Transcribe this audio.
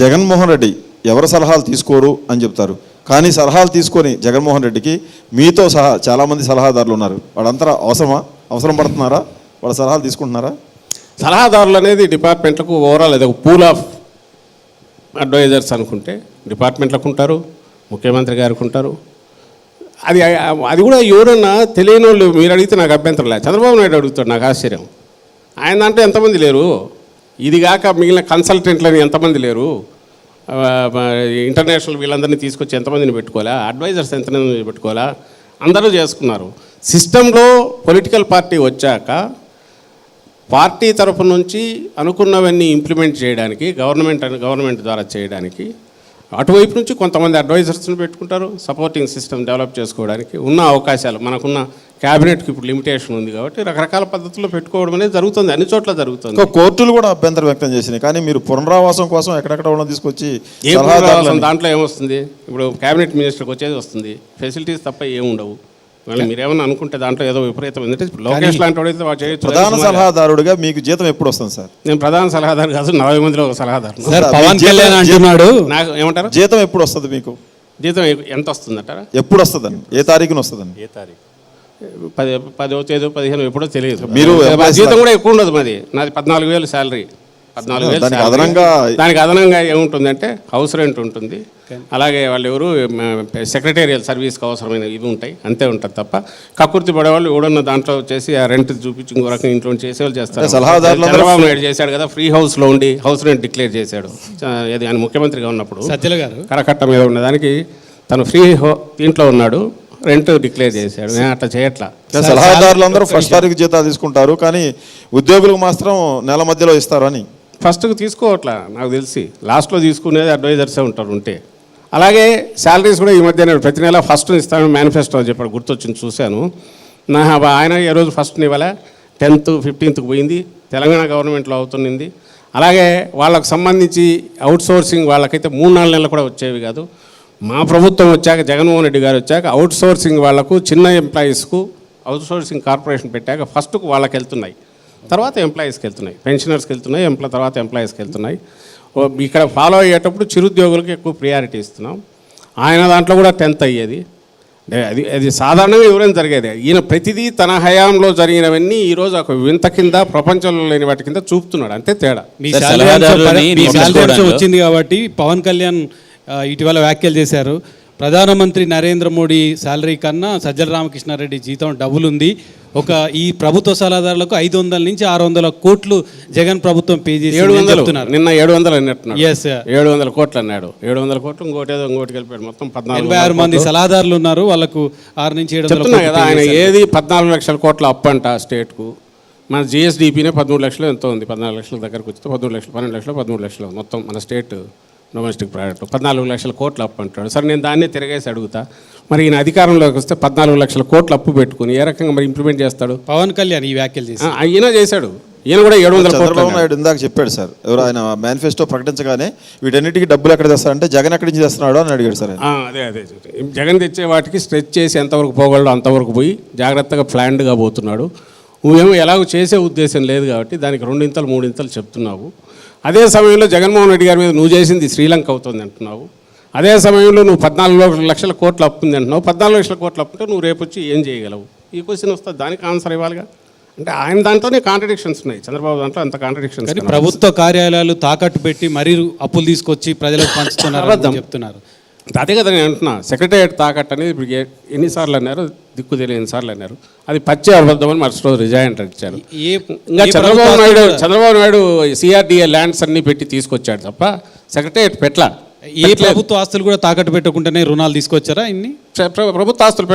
జగన్మోహన్ రెడ్డి ఎవరి సలహాలు తీసుకోరు అని చెప్తారు. కానీ సలహాలు తీసుకొని జగన్మోహన్ రెడ్డికి మీతో సహా చాలామంది సలహాదారులు ఉన్నారు. వాళ్ళంతా అవసరమా? అవసరం పడుతున్నారా? వాళ్ళ సలహాలు తీసుకుంటున్నారా? సలహాదారులు అనేది డిపార్ట్మెంట్లకు ఓవరాల్ అది ఒక పూల్ ఆఫ్ అడ్వైజర్స్ అనుకుంటే డిపార్ట్మెంట్లకు ఉంటారు ముఖ్యమంత్రి గారికి ఉంటారు. అది అది కూడా ఎవరన్నా తెలియని వాళ్ళు మీరు అడిగితే నాకు అభ్యంతరం లేదు. చంద్రబాబు నాయుడు అడుగుతాడు నాకు ఆశ్చర్యం. ఆయన దాంట్లో ఎంతమంది లేరు? ఇదిగాక మిగిలిన కన్సల్టెంట్లని ఎంతమంది లేరు? ఇంటర్నేషనల్ వీళ్ళందరినీ తీసుకొచ్చి ఎంతమందిని పెట్టుకోవాలా? అడ్వైజర్స్ ఎంతమందిని పెట్టుకోవాలా? అందరూ చేసుకున్నారు. సిస్టంలో పొలిటికల్ పార్టీ వచ్చాక పార్టీ తరపు నుంచి అనుకున్నవన్నీ ఇంప్లిమెంట్ చేయడానికి గవర్నమెంట్ గవర్నమెంట్ ద్వారా చేయడానికి అటువైపు నుంచి కొంతమంది అడ్వైజర్స్ని పెట్టుకుంటారు సపోర్టింగ్ సిస్టమ్ డెవలప్ చేసుకోవడానికి ఉన్న అవకాశాలు మనకున్న క్యాబినెట్కి ఇప్పుడు లిమిటేషన్ ఉంది కాబట్టి రకరకాల పద్ధతుల్లో పెట్టుకోవడం అనేది జరుగుతుంది అన్ని చోట్ల జరుగుతుంది. కోర్టులు కూడా అభ్యంతరం వ్యక్తం చేసినాయి. కానీ మీరు పునరావాసం కోసం ఎక్కడెక్కడ ఉన్న తీసుకొచ్చి దాంట్లో ఏమొస్తుంది ఇప్పుడు క్యాబినెట్ మినిస్టర్కి వచ్చేది వస్తుంది. ఫెసిలిటీస్ తప్ప ఏముండవు మళ్ళీ మీరేమన్నా అనుకుంటే దాంట్లో ఏదో విపరీతం. ఎందుకంటే ఇప్పుడు లోకేష్ లాంటి వాడైతే వాడు చేయొచ్చు. ప్రధాన. సలహాదారుడిగా మీకు జీతం ఎప్పుడు వస్తుంది సార్? నేను ప్రధాన సలహాదారు కాదు నలభై మందిలో ఒక సలహాదారు. సార్ పవన్ కళ్యాణ్ అంటున్నాడు. నాకు ఏమంటారు? జీతం ఎప్పుడు వస్తుంది మీకు? జీతం ఎంత వస్తుందంటారా? ఎప్పుడు వస్తుందండి? ఏ తారీఖున వస్తుందండి? ఏ తారీఖు? పది పదో తేదీ పదిహేను ఎప్పుడో తెలియదు. మీరు జీతం కూడా ఎక్కువ ఉండదు మాది. నాది పద్నాలుగు వేలు శాలరీ. పద్నాలుగు వేలు దానికి. అదనంగా- దానికి అదనంగా ఏముంటుందంటే హౌస్ రెంట్ ఉంటుంది. అలాగే వాళ్ళు ఎవరు సెక్రటేరియల్ సర్వీస్కి అవసరమైన ఇవి ఉంటాయి. అంతే ఉంటుంది తప్ప కక్కుర్తి పడేవాళ్ళు ఎవడన్న దాంట్లో చేసి ఆ రెంట్ చూపించి ఇంకో రకం ఇంట్లో చేసేవాళ్ళు చేస్తారు. అంటే సలహాదారులందరూ చంద్రబాబు నాయుడు చేశాడు కదా ఫ్రీ హౌస్లో ఉండి హౌస్ రెంట్ డిక్లేర్ చేశాడు. ఇది ఆయన ముఖ్యమంత్రిగా ఉన్నప్పుడు సత్యల గారు. కరకట్ట మీద ఉన్నదానికి తను ఫ్రీ హో దీంట్లో ఉన్నాడు రెంట్ డిక్లేర్ చేశాడు. నేను అట్లా చేయట్లా. సలహాదారులందరూ ఫస్ట్ తారీఖు జీతాలు తీసుకుంటారు కానీ ఉద్యోగులకు మాత్రం నెల మధ్యలో ఇస్తారు అని ఫస్ట్కి తీసుకోవట్లా నాకు తెలిసి. లాస్ట్లో తీసుకునేది అడ్వైజర్సే ఉంటారు ఉంటే. అలాగే శాలరీస్ కూడా ఈ మధ్య నేను ప్రతి నెల ఫస్ట్ ఇస్తాను మేనిఫెస్టో చెప్పాడు గుర్తొచ్చింది చూశాను. నా ఆయన ఏ రోజు ఫస్ట్ ఇవ్వలే? టెన్త్ ఫిఫ్టీన్త్కి పోయింది తెలంగాణ గవర్నమెంట్లో అవుతున్నది. అలాగే వాళ్ళకు సంబంధించి అవుట్ సోర్సింగ్ వాళ్ళకైతే మూడు నాలుగు నెలలు కూడా వచ్చేవి కాదు. మా ప్రభుత్వం వచ్చాక జగన్మోహన్ రెడ్డి గారు వచ్చాక అవుట్ సోర్సింగ్ వాళ్ళకు చిన్న ఎంప్లాయీస్కు అవుట్ సోర్సింగ్ కార్పొరేషన్ పెట్టాక ఫస్ట్కు వాళ్ళకి వెళ్తున్నాయి తర్వాత ఎంప్లాయీస్కి వెళ్తున్నాయి. పెన్షనర్స్కి వెళ్తున్నాయి ఎంప్లాయ్ తర్వాత ఎంప్లాయీస్కి వెళ్తున్నాయి. ఇక్కడ ఫాలో అయ్యేటప్పుడు చిరుద్యోగులకు ఎక్కువ ప్రియారిటీ ఇస్తున్నాం. ఆయన దాంట్లో కూడా టెన్త్ అయ్యేది. అది అది సాధారణంగా ఎవరైనా జరిగేది. ఈయన ప్రతిదీ తన హయాంలో జరిగినవన్నీ ఈరోజు ఒక వింత కింద ప్రపంచంలో లేని వాటి కింద చూపుతున్నాడు. అంతే తేడా. వచ్చింది కాబట్టి పవన్ కళ్యాణ్ ఇటీవల వ్యాఖ్యలు చేశారు. ప్రధానమంత్రి నరేంద్ర మోడీ శాలరీ కన్నా సజ్జల రామకృష్ణారెడ్డి జీతం డబుల్ ఉంది. ఒక ఈ ప్రభుత్వ సలహాదారులకు ఐదు వందల నుంచి ఆరు వందల కోట్లు జగన్ ప్రభుత్వం పే చేసి ఏడు వందలు. నిన్న ఏడు వందలు Yes, sir. ఏడు వందల కోట్లు అన్నాడు. ఏడు వందల కోట్లు ఇంకోటి ఏదో ఇంకోటి కలిపాడు మొత్తం పద్నాలుగు ఆరు మంది సలహాదారులు ఉన్నారు. వాళ్ళకు ఆరు నుంచి ఏడు వందల కదా ఆయన. ఏది పద్నాలుగు లక్షల కోట్ల అప్పు అంట స్టేట్కు. మన జిఎస్డిపినే పదమూడు లక్షలు ఎంతో ఉంది. పద్నాలుగు లక్షల దగ్గరకు వచ్చితే పదమూడు లక్షలు పన్నెండు లక్షలు పదమూడు లక్షలు మొత్తం మన స్టేట్. Domestic product. పద్నాలుగు లక్షల కోట్ల అప్పు అంటాడు సరే నేను దాన్నే తిరగేసి అడుగుతా. మరి ఈయన అధికారంలోకి వస్తే పద్నాలుగు లక్షల కోట్ల అప్పు పెట్టుకుని ఏ రకంగా మరి ఇంప్లిమెంట్ చేస్తాడు? పవన్ కళ్యాణ్ ఈ వ్యాఖ్యలు చేసి ఈయన చేశాడు. ఈయన కూడా ఏడు వందల కోట్లు చంద్రబాబు. నాయుడు ఇందాక చెప్పాడు సార్ ఎవరు ఆయన మేనిఫెస్టో ప్రకటించగానే వీటన్నిటికీ డబ్బులు ఎక్కడ తెస్తారంటే జగన్ ఎక్కడి నుంచి తెస్తున్నాడు అని అడిగాడు సార్ అదే అదే జగన్ తెచ్చే వాటికి స్ట్రెచ్ చేసి ఎంతవరకు పోగలడో అంతవరకు పోయి జాగ్రత్తగా ప్లాన్డ్గా పోతున్నాడు. నువ్వేమో ఎలాగో చేసే ఉద్దేశం లేదు కాబట్టి దానికి రెండింతలు మూడింతలు చెప్తున్నావు. అదే సమయంలో జగన్మోహన్ రెడ్డి గారి మీద నువ్వు చేసింది శ్రీలంక అవుతుంది అంటున్నావు. అదే సమయంలో నువ్వు పద్నాలుగు లక్షల కోట్లు అప్పుంది అంటున్నావు. పద్నాలుగు లక్షల కోట్లు అప్పుంటే నువ్వు రేపు వచ్చి ఏం చేయగలవు? ఈ క్వశ్చన్ వస్తుంది దానికి ఆన్సర్ ఇవ్వాలిగా. అంటే ఆయన దాంట్లోనే కాంట్రడిక్షన్స్ ఉన్నాయి. చంద్రబాబు దాంట్లో అంత కాంట్రడిక్షన్స్ కానీ ప్రభుత్వ కార్యాలయాలు తాకట్టు పెట్టి మరీ అప్పులు తీసుకొచ్చి ప్రజలకు పంచుతున్నారు చెప్తున్నారు. అదే కదా నేను అంటున్నా సెక్రటరియట్ తాకట్టు అనేది ఇప్పుడు ఎన్నిసార్లు అన్నారు దిక్కు తెలియని ఎన్నిసార్లు అన్నారు. అది పచ్చి అబద్ధం అని మరుసటి రోజు రిజైన్ ఇచ్చారు. ఇంకా చంద్రబాబు నాయుడు చంద్రబాబు నాయుడు సిఆర్డిఏ ల్యాండ్స్ అన్ని పెట్టి తీసుకొచ్చాడు తప్ప సెక్రటరియట్ పెట్ల ఏ ప్రభుత్వ ఆస్తులు కూడా తాకట్టు పెట్టకుండానే రుణాలు తీసుకొచ్చారా ఇన్ని? ప్రభుత్వ ఆస్తులు